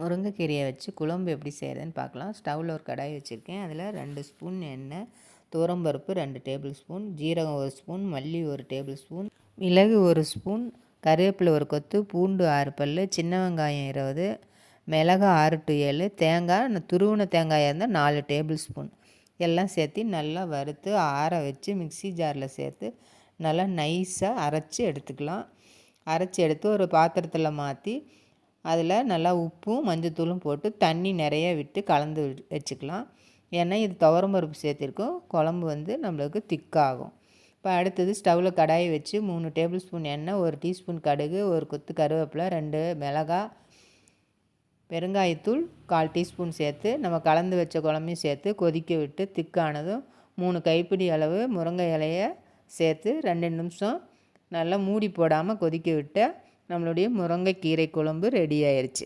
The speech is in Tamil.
முருங்கைக்கீரையை வச்சு குழம்பு எப்படி செய்கிறதுன்னு பார்க்கலாம். ஸ்டவ்வில் ஒரு கடாய் வச்சுருக்கேன். அதில் ரெண்டு ஸ்பூன் எண்ணெய் துவரம்பருப்பு ரெண்டு டேபிள் ஸ்பூன் ஜீரகம் ஒரு ஸ்பூன் மல்லி ஒரு டேபிள் ஸ்பூன் மிளகு ஒரு ஸ்பூன் கருவேப்பிலை ஒரு கொத்து பூண்டு ஆறு பல் சின்ன வெங்காயம் இருபது மிளகு ஆறு டு ஏழு தேங்காய் துருவின தேங்காயாக இருந்தால் நாலு டேபிள் ஸ்பூன். எல்லாம் சேர்த்து நல்லா வறுத்து ஆற வச்சு மிக்சி ஜாரில் சேர்த்து நல்லா நைஸாக அரைச்சி எடுத்துக்கலாம். அரைச்சி எடுத்து ஒரு பாத்திரத்தில் மாற்றி அதில் நல்லா உப்பும் மஞ்சத்தூளும் போட்டு தண்ணி நிறைய விட்டு கலந்து வச்சுக்கலாம். ஏன்னா இது துவரம் பருப்பு சேர்த்திருக்கோம். குழம்பு வந்து நம்மளுக்கு திக்காகும். இப்போ அடுத்தது ஸ்டவ்வில் கடாயை வச்சு மூணு டேபிள் ஸ்பூன் எண்ணெய் ஒரு டீஸ்பூன் கடுகு ஒரு கொத்து கருவேப்பிலை ரெண்டு மிளகா பெருங்காயத்தூள் கால் டீஸ்பூன் சேர்த்து நம்ம கலந்து வச்ச குழம்பையும் சேர்த்து கொதிக்க விட்டு திக்கானதும் மூணு கைப்பிடி அளவு முருங்கை இலையை சேர்த்து ரெண்டு நிமிஷம் நல்லா மூடி போடாமல் கொதிக்க விட்டு நம்மளுடைய முருங்கைக்கீரை குழம்பு ரெடி ஆயிடுச்சு